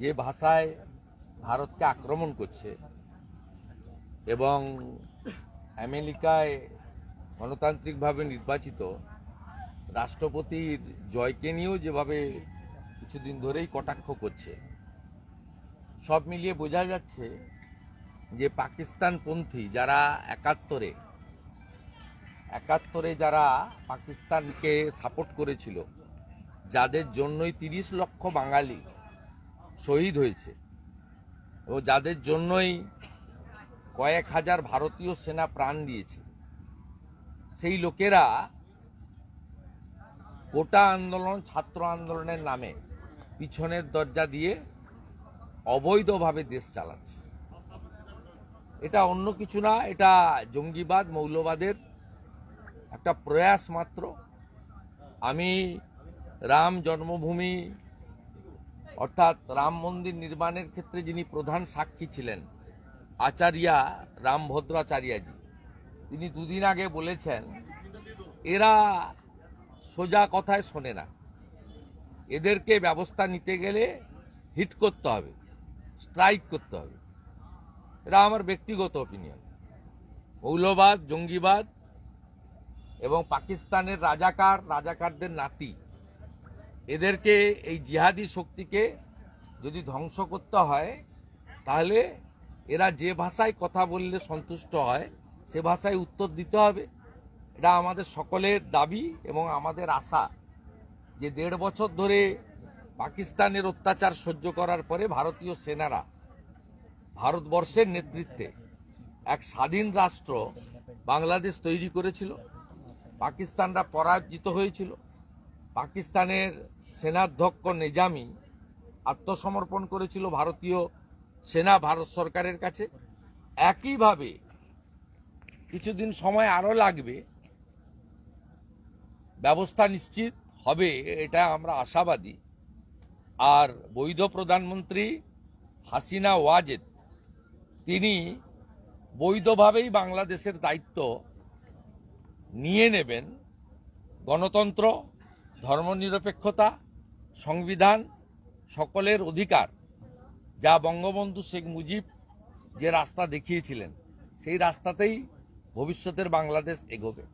যে ভাষায় ভারতকে আক্রমণ করছে এবং আমেরিকায় গণতান্ত্রিকভাবে নির্বাচিত রাষ্ট্রপতির জয়কে নিয়েও যেভাবে কিছুদিন ধরেই কটাক্ষ করছে, সব মিলিয়ে বোঝা যাচ্ছে যে পাকিস্তানপন্থী যারা একাত্তরে একাত্তরে যারা পাকিস্তানকে সাপোর্ট করেছিল, যাদের জন্যই তিরিশ লক্ষ বাঙালি শহীদ হয়েছে। ও যাদের জন্যই কয়েক হাজার ভারতীয় সেনা প্রাণ দিয়েছে। সেই লোকেরা গোটা আন্দোলন, ছাত্র আন্দোলনের নামে পিছনের দরজা দিয়ে অবৈধভাবে দেশ চালাচ্ছে। এটা অন্য কিছু না, এটা জঙ্গিবাদ, মৌলবাদের একটা প্রয়াস মাত্র। আমি রাম জন্মভূমি অর্থাৎ রাম মন্দির নির্মাণের ক্ষেত্রে যিনি প্রধান সাক্ষী ছিলেন, আচার্যা রামভদ্রাচার্যাজি, তিনি দুদিন আগে বলেছেন, এরা সোজা কথায় শোনে না। এদেরকে ব্যবস্থা নিতে গেলে হিট করতে হবে, স্ট্রাইক করতে হবে। এটা আমার ব্যক্তিগত অপিনিয়ন মৌলবাদ, জঙ্গিবাদ এবং পাকিস্তানের রাজাকার, রাজাকারদের নাতি এদেরকে, এই জিহাদি শক্তিকে যদি ধ্বংস করতে হয়, তাহলে এরা যে ভাষায় কথা বললে সন্তুষ্ট হয়, সে ভাষায় উত্তর দিতে হবে। এটা আমাদের সকলের দাবি এবং আমাদের আশা যে দেড় বছর ধরে পাকিস্তানের অত্যাচার সহ্য করার পরে ভারতীয় সেনারা ভারতবর্ষের নেতৃত্বে এক স্বাধীন রাষ্ট্র বাংলাদেশ তৈরি করেছিল। পাকিস্তানরা পরাজিত হয়েছিল। পাকিস্তানের সেনাধ্যক্ষ নিজামি আত্মসমর্পণ করেছিল ভারতীয় সেনা ভারত সরকারের কাছে। একইভাবে কিছুদিন সময় আরও লাগবে, ব্যবস্থা নিশ্চিত হবে, এটা আমরা আশাবাদী। আর বৈধ প্রধানমন্ত্রী হাসিনা ওয়াজেদ, তিনি বৈধভাবেই বাংলাদেশের দায়িত্ব নিয়ে নেবেন গণতন্ত্র ধর্মনিরপেক্ষতা, সংবিধান সকলের অধিকার, যা বঙ্গবন্ধু শেখ মুজিব যে রাস্তা দেখিয়েছিলেন, সেই রাস্তাতেই ভবিষ্যতের বাংলাদেশ এগোবে।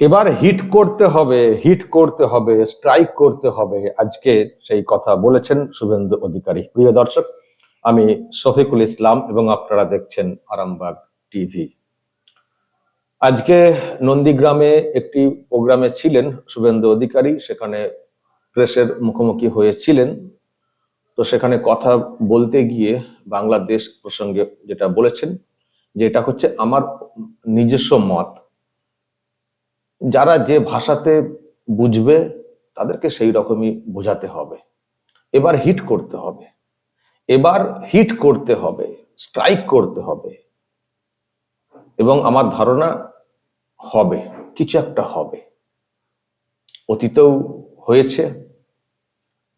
এবার হিট করতে হবে, হিট করতে হবে, স্ট্রাইক করতে হবে, আজকে সেই কথা বলেছেন শুভেন্দু অধিকারী। প্রিয় দর্শক, আমি শফিকুল ইসলাম এবং আপনারা দেখছেন আরামবাগ টিভি। আজকে নন্দীগ্রামে একটি প্রোগ্রামে ছিলেন শুভেন্দু অধিকারী, সেখানে প্রেসের মুখোমুখি হয়েছিলেন। তো সেখানে কথা বলতে গিয়ে বাংলাদেশ প্রসঙ্গে যেটা বলেছেন, যে এটা হচ্ছে আমার নিজস্ব মত। যারা যে ভাষাতে বুঝবে, তাদেরকে সেই রকমই বোঝাতে হবে। এবার হিট করতে হবে। এবার হিট করতে হবে, স্ট্রাইক করতে হবে। এবং আমার ধারণা হবে, কিছু একটা হবে। অতীতেও হয়েছে,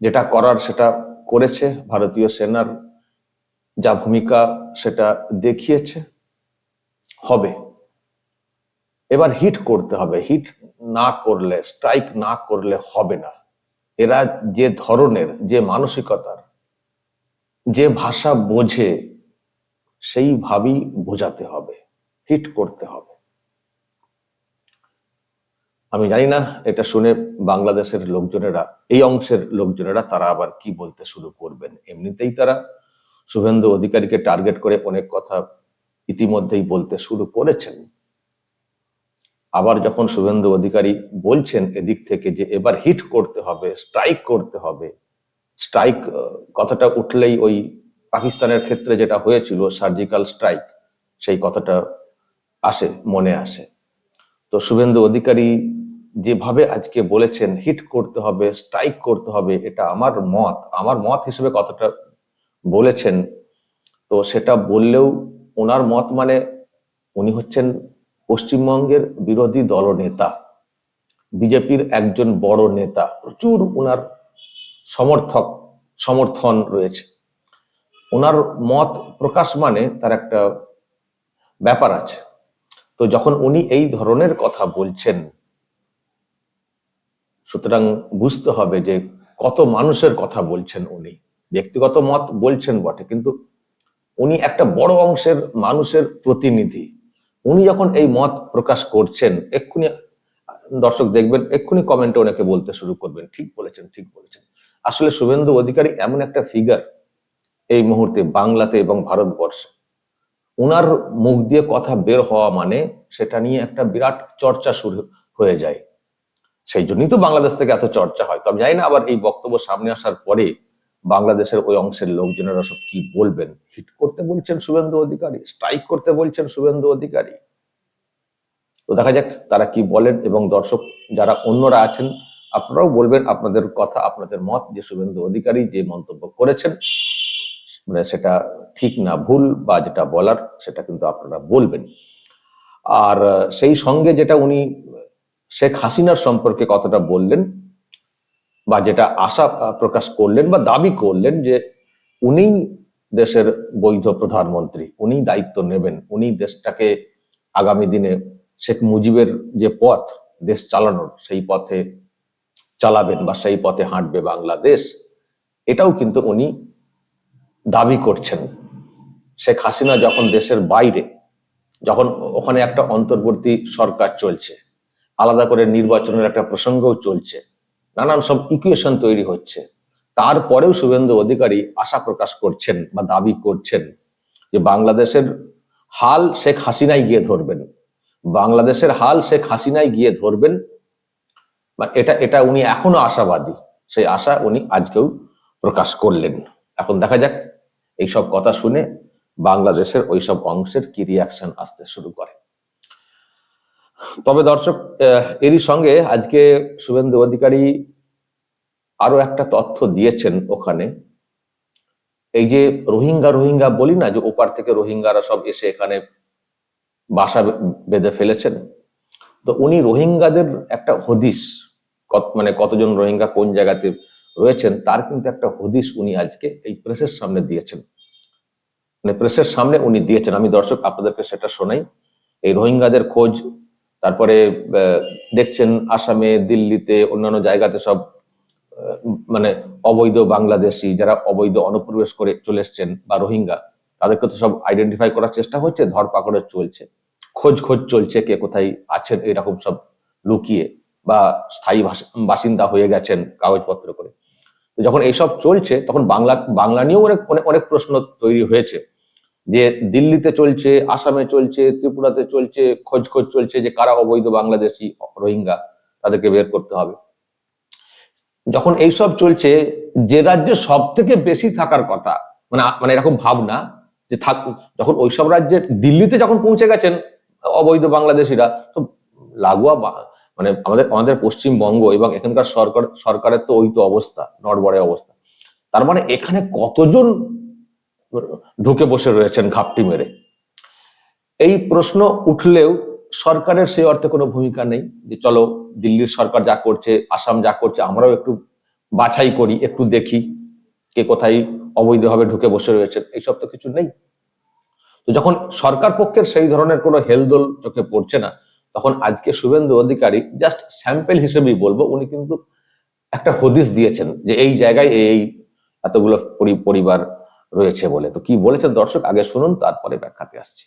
যেটা করার সেটা করেছে, ভারতীয় সেনার যা ভূমিকা সেটা দেখিয়েছে, হবে। এবার হিট করতে হবে, হিট না করলে, স্ট্রাইক না করলে হবে না। এরা যে ধরনের, যে মানসিকতার, যে ভাষা বোঝে, সেইভাবেই বোঝাতে হবে, হিট করতে হবে। আমি জানি না, এটা শুনে বাংলাদেশের লোকজনেরা, এই অংশের লোকজনেরা তারা আবার কি বলতে শুরু করবেন? এমনিতেই তারা শুভেন্দু অধিকারীকে টার্গেট করে অনেক কথা ইতিমধ্যেই বলতে শুরু করেছেন। আবার যখন শুভেন্দু অধিকারী বলছেন এদিক থেকে যে এবার হিট করতে হবে স্ট্রাইক করতে হবে স্ট্রাইক কথাটা উঠলেই ওই পাকিস্তানের ক্ষেত্রে যেটা হয়েছিল সার্জিক্যাল স্ট্রাইক সেই কথাটা আসে, মনে আসে। তো শুভেন্দু অধিকারী যেভাবে আজকে বলেছেন হিট করতে হবে স্ট্রাইক করতে হবে, এটা আমার মত। আমার মত হিসেবে কতটা বলেছেন। তো সেটা বললেও ওনার মত মানে উনি হচ্ছেন পশ্চিমবঙ্গের বিরোধী দলনেতা, বিজেপির একজন বড় নেতা। প্রচুর ওনার সমর্থক, সমর্থন রয়েছে। ওনার মত প্রকাশ মানে তার একটা ব্যাপার আছে। তো যখন উনি এই ধরনের কথা বলছেন সুতরাং বুঝতে হবে যে কত মানুষের কথা বলছেন উনি, ব্যক্তিগত মত বলছেন বটে, কিন্তু উনি একটা বড় অংশের মানুষের প্রতিনিধি। উনি যখন এই মত প্রকাশ করছেন, এক্ষুনি, দর্শক দেখবেন, এক্ষুনি কমেন্টে ওনাকে বলতে শুরু করবেন, ঠিক বলেছেন ঠিক বলেছেন। আসলে শুভেন্দু অধিকারী এমন একটা ফিগার এই মুহূর্তে বাংলাতে এবং ভারতবর্ষে। ওনার মুখ দিয়ে কথা বের হওয়া মানে সেটা নিয়ে একটা বিরাট চর্চা শুরু হয়ে যায়। সেই জন্যই তো বাংলাদেশ থেকে এত চর্চা হয়। তো আমি জানি না আবার এই বক্তব্য সামনে আসার পরে বাংলাদেশের ওই অংশের লোকজনেরা সব কি বলবেন? হিট করতে বলছেন শুভেন্দু অধিকারী, স্ট্রাইক করতে বলছেন শুভেন্দু অধিকারী। তো দেখা যাক তারা কি বলেন এবং দর্শক যারা অন্যরা আছেন, আপনারাও বলবেন আপনাদের কথা, আপনাদের মত যে শুভেন্দু অধিকারী যে মন্তব্য করেছেন মানে সেটা ঠিক না ভুল বা যেটা বলার সেটা কিন্তু আপনারা বলবেন। আর সেই সঙ্গে যেটা উনি শেখ হাসিনার সম্পর্কে কতটা বললেন বা যেটা আশা প্রকাশ করলেন বা দাবি করলেন যে উনি দেশের বৈধ প্রধানমন্ত্রী উনি দায়িত্ব নেবেন উনি দেশটাকে আগামী দিনে শেখ মুজিবের যে পথ, দেশ চালানোর, সেই পথে চালাবেন বা সেই পথে হাঁটবে বাংলাদেশ, এটাও কিন্তু উনি দাবি করছেন। শেখ হাসিনা যখন দেশের বাইরে, যখন ওখানে একটা অন্তর্বর্তী সরকার চলছে আলাদা করে নির্বাচনের একটা প্রসঙ্গও চলছে। নানান সব ইকুয়েশন তৈরি হচ্ছে। তারপরেও শুভেন্দু অধিকারী আশা প্রকাশ করছেন বা দাবি করছেন যে বাংলাদেশের হাল শেখ হাসিনাই গিয়ে ধরবেন। বাংলাদেশের হাল শেখ হাসিনাই গিয়ে ধরবেন। এটা এটা উনি এখনও আশাবাদী। সেই আশা উনি আজকেও প্রকাশ করলেন। এখন দেখা যাক, এইসব কথা শুনে বাংলাদেশের ওইসব অংশের কি রিয়াকশন আসতে শুরু করে। তবে দর্শক এরই সঙ্গে আজকে শুভেন্দু অধিকারী আরও একটা তথ্য দিয়েছেন ওখানে। এই যে রোহিঙ্গা রোহিঙ্গা বলি না, যে ওপার থেকে রোহিঙ্গারা সব এসে এখানে বাসা বেঁধে ফেলেছেন। তো উনি রোহিঙ্গাদের একটা হদিস কত- মানে কতজন রোহিঙ্গা কোন জায়গাতে রয়েছেন, তার কিন্তু একটা হদিস উনি আজকে এই প্রেসের সামনে দিয়েছেন। মানে প্রেসের সামনে উনি দিয়েছেন। আমি দর্শক, আপনাদেরকে সেটা শোনাই। এই রোহিঙ্গাদের খোঁজ তারপরে দেখছেন আসামে, দিল্লিতে, অন্যান্য জায়গাতে সব মানে অবৈধ বাংলাদেশি যারা অবৈধ অনুপ্রবেশ করে চলে এসছেন বা রোহিঙ্গা, তাদেরকে তো সব আইডেন্টিফাই করার চেষ্টা হচ্ছে ধরপাকড়ে চলছে। খোঁজ খোঁজ চলছে কে কোথায় আছেন, এরকম সব লুকিয়ে বা স্থায়ী বাসিন্দা হয়ে গেছেন কাগজপত্র করে। যখন এইসব চলছে, তখন বাংলা বাংলা নিয়েও অনেক অনেক প্রশ্ন তৈরি হয়েছে। যে দিল্লিতে চলছে, আসামে চলছে, ত্রিপুরাতে চলছে খোঁজ খোঁজ চলছে যে কারা অবৈধ বাংলাদেশি রোহিঙ্গা তাদেরকে বের করতে হবে। যখন এইসব চলছে, যে রাজ্যে সব থেকে বেশি থাকার কথা মানে মানে এরকম ভাবনা যে থাক, যখন ওইসব রাজ্যে দিল্লিতে যখন পৌঁছে গেছেন অবৈধ বাংলাদেশিরা, তো লাগোয়া মানে আমাদের আমাদের পশ্চিমবঙ্গ এবং এখানকার সরকার, সরকারের তো ওই তো অবস্থা, নড়বড়ে অবস্থা। তার মানে এখানে কতজন ঢুকে বসে রয়েছেন ঘাপটি মেরে। এই প্রশ্ন উঠলেও সরকারের সেই অর্থে কোনো ভূমিকা নেই যে চলো দিল্লির সরকার যা করছে, আসাম যা করছে, আমরাও একটু বাছাই করি, একটু দেখি কে কোথায় অবৈধভাবে ঢুকে বসে রয়েছে এইসব তো কিছু নেই। তো যখন সরকার পক্ষের সেই ধরনের কোনো হেলদোল চোখে পড়ছে না, তখন আজকে শুভেন্দু অধিকারী জাস্ট স্যাম্পেল হিসেবেই বলব, উনি কিন্তু একটা হদিস দিয়েছেন যে এই জায়গায় এই, এতগুলো পরি- পরিবার রয়েছে বলে। তো কি বলেছেন দর্শক? আগে শুনুন তারপরে ব্যাখ্যাতে আসছি।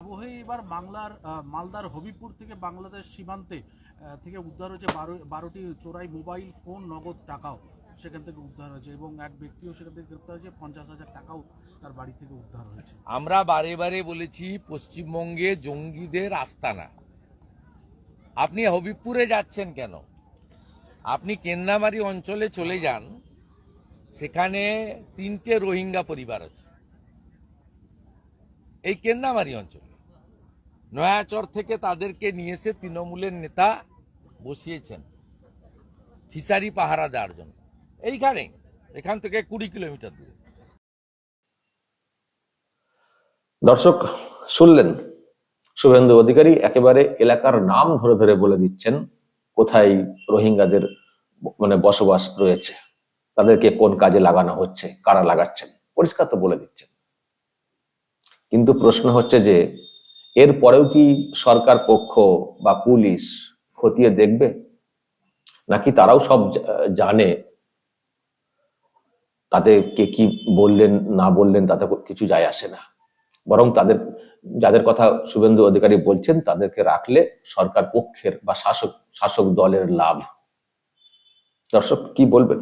আবহে এবার বাংলার আহ, মালদার হবিপুর থেকে বাংলাদেশ সীমান্তে আহ, থেকে উদ্ধার হয়েছে বারো বারোটি চোরাই মোবাইল ফোন নগদ টাকাও সেখান থেকে উদ্ধার হয়েছে এবং এক ব্যক্তিও সেখান থেকে গ্রেপ্তার হয়েছে। পঞ্চাশ হাজার টাকাও তার বাড়ি থেকে উদ্ধার হয়েছে। আমরা বারে বারে বলেছি পশ্চিমবঙ্গে জঙ্গিদের আস্তানা আপনি হবিপুরে যাচ্ছেন কেন? আপনি কেন্নামারি অঞ্চলে চলে যান সেখানে তিনটে রোহিঙ্গা পরিবার আছে। এই কেন্নামারি অঞ্চলে। নয়াচর থেকে তাদেরকে নিয়ে এসে তৃণমূলের নেতা বসিয়েছেন। ফিসারি পাহারা দেওয়ার জন্য। এইখানে, এখান থেকে কুড়ি কিলোমিটার দূরে। দর্শক, শুনলেন। শুভেন্দু অধিকারী একেবারে এলাকার নাম ধরে ধরে বলে দিচ্ছেন, কোথায় রোহিঙ্গাদের মানে বসবাস রয়েছে। তাদেরকে কোন কাজে লাগানো হচ্ছে, কারা লাগাচ্ছেন? পরিষ্কার তো বলে দিচ্ছেন। কিন্তু প্রশ্ন হচ্ছে যে, এর পরেও কি সরকার পক্ষ বা পুলিশ খতিয়ে দেখবে? নাকি তারাও সব জানে তাদেরকে কি বললেন, না বললেন, তাতে কিছু যায় আসে না। বরং তাদের, যাদের কথা শুভেন্দু অধিকারী বলছেন, তাদেরকে রাখলে সরকার পক্ষের বা শাসক শাসক দলের লাভ। দর্শক, কি বলবেন?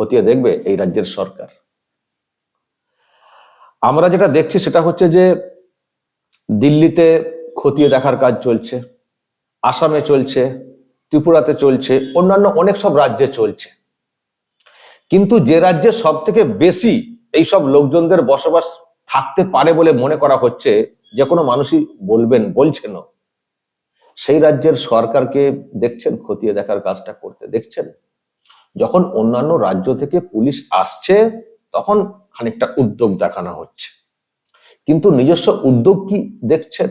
খতিয়ে দেখবে এই রাজ্যের সরকার। আমরা যেটা দেখছি সেটা হচ্ছে যে দিল্লিতে খতিয়ে দেখার কাজ চলছে, আসামে চলছে, ত্রিপুরাতে চলছে, অন্যান্য অনেক সব রাজ্যে চলছে। কিন্তু যে রাজ্যে সব থেকে বেশি এইসব লোকজনদের বসবাস থাকতে পারে বলে মনে করা হচ্ছে, যে কোনো মানুষই বলবেন বলছেন সেই রাজ্যের সরকারকে দেখছেন খতিয়ে দেখার কাজটা করতে, দেখছেন? যখন অন্যান্য রাজ্য থেকে পুলিশ আসছে, তখন খানিকটা উদ্যোগ দেখানো হচ্ছে। কিন্তু নিজস্ব উদ্যোগ কি দেখছেন?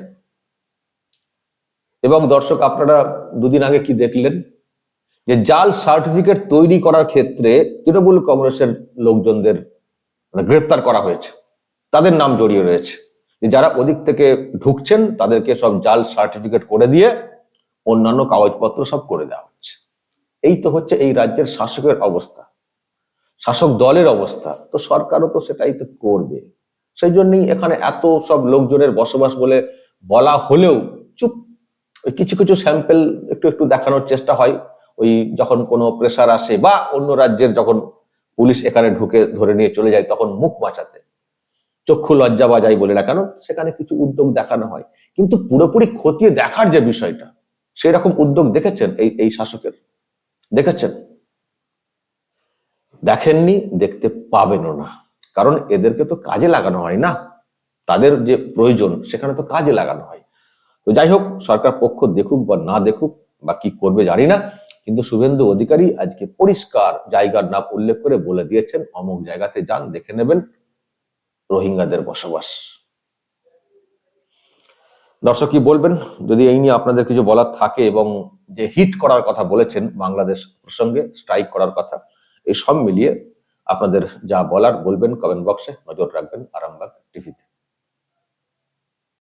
এবং দর্শক, আপনারা দুদিন আগে কি দেখলেন? যে জাল সার্টিফিকেট তৈরি করার ক্ষেত্রে তৃণমূল কংগ্রেসের লোকজনদের মানে গ্রেপ্তার করা হয়েছে। তাদের নাম জড়িয়ে রয়েছে। যে যারা ওদিক থেকে ঢুকছেন, তাদেরকে সব জাল সার্টিফিকেট করে দিয়ে অন্যান্য কাগজপত্র সব করে দেওয়া এই তো হচ্ছে এই রাজ্যের শাসকের অবস্থা, শাসক দলের অবস্থা। তো সরকারও তো সেটাই তো করবে। সেই জন্যই এখানে এত সব লোকজনের বসবাস বলে বলা হলেও চুপ, ওই কিছু কিছু স্যাম্পেল একটু একটু দেখানোর চেষ্টা হয়। ওই যখন কোনো প্রেসার আসে বা অন্য রাজ্যের যখন পুলিশ এখানে ঢুকে ধরে নিয়ে চলে যায় তখন মুখ বাঁচাতে চক্ষু লজ্জা বাজাই বলে না কেন? সেখানে কিছু উদ্যোগ দেখানো হয়। কিন্তু পুরোপুরি খতিয়ে দেখার যে বিষয়টা, সেরকম উদ্যোগ দেখেছেন এই এই শাসকের? দেখেছেন? দেখেননি, দেখতে পাবেনও না। কারণ এদেরকে তো কাজে লাগানো হয় না। তাদের যে প্রয়োজন, সেখানে তো কাজে লাগানো হয়। তো যাই হোক, সরকার পক্ষ দেখুক বা না দেখুক, বা কি করবে জানি না। কিন্তু শুভেন্দু অধিকারী আজকে পরিষ্কার জায়গার নাম উল্লেখ করে বলে দিয়েছেন। অমুক জায়গাতে যান, দেখে নেবেন। রোহিঙ্গাদের বসবাস। দর্শক কি বলবেন? যদি এই নিয়ে আপনাদের কিছু বলার থাকে এবং যে হিট করার কথা বলেছেন বাংলাদেশ প্রসঙ্গে স্ট্রাইক করার কথা এই সব মিলিয়ে আপনাদের যা বলার বলবেন কমেন্ট বক্সে নজর রাখবেন আরামবাগ